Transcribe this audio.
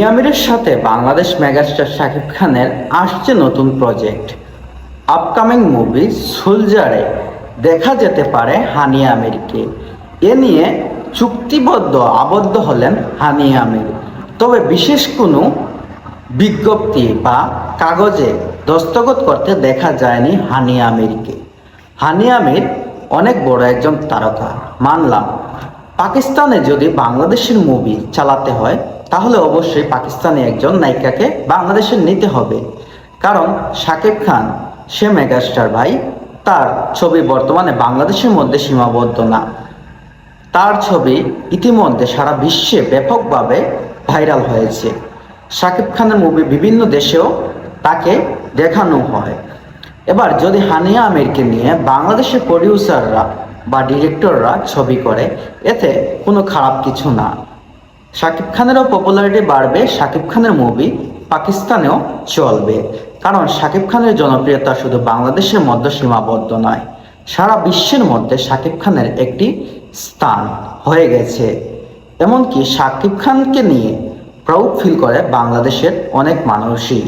মিয়ামিরের সাথে বাংলাদেশ মেগাস্টার শাকিব খানের আসছে নতুন প্রজেক্ট। আপকামিং মুভি সোলজারে দেখা যেতে পারে হানিয়া আমিরকে। এ নিয়ে চুক্তিবদ্ধ আবদ্ধ হলেন হানি আমির। তবে বিশেষ কোনো বিজ্ঞপ্তি বা কাগজে দস্তখত করতে দেখা যায়নি হানি আমিরকে। হানিয়া আমির অনেক বড় একজন তারকা, মানলাম। পাকিস্তানে যদি বাংলাদেশের মুভি চালাতে হয়, তাহলে অবশ্যই পাকিস্তানি একজন নায়িকাকে বাংলাদেশে নিতে হবে। কারণ শাকিব খান, সে মেগাস্টার ভাই, তার ছবি বর্তমানে বাংলাদেশের মধ্যে সীমাবদ্ধ না। তার ছবি ইতিমধ্যে সারা বিশ্বে ব্যাপকভাবে ভাইরাল হয়েছে। শাকিব খানের মুভি বিভিন্ন দেশেও তাকে দেখানো হয়। এবার যদি হানিয়া আমিরকে নিয়ে বাংলাদেশের প্রডিউসাররা ডিরেক্টররা ছবি করে, এতে কোনো খারাপ কিছু না। শাকিব খানেরও পপুলারিটি বাড়বে, শাকিব খানের মুভি পাকিস্তানেও চলবে। কারণ শাকিব খানের জনপ্রিয়তা শুধু বাংলাদেশের মধ্যে সীমাবদ্ধ নয়, সারা বিশ্বের মধ্যে শাকিব খানের একটি স্থান হয়ে গেছে। এমনকি শাকিব খানকে নিয়ে প্রাউড ফিল করে বাংলাদেশের অনেক মানুষই।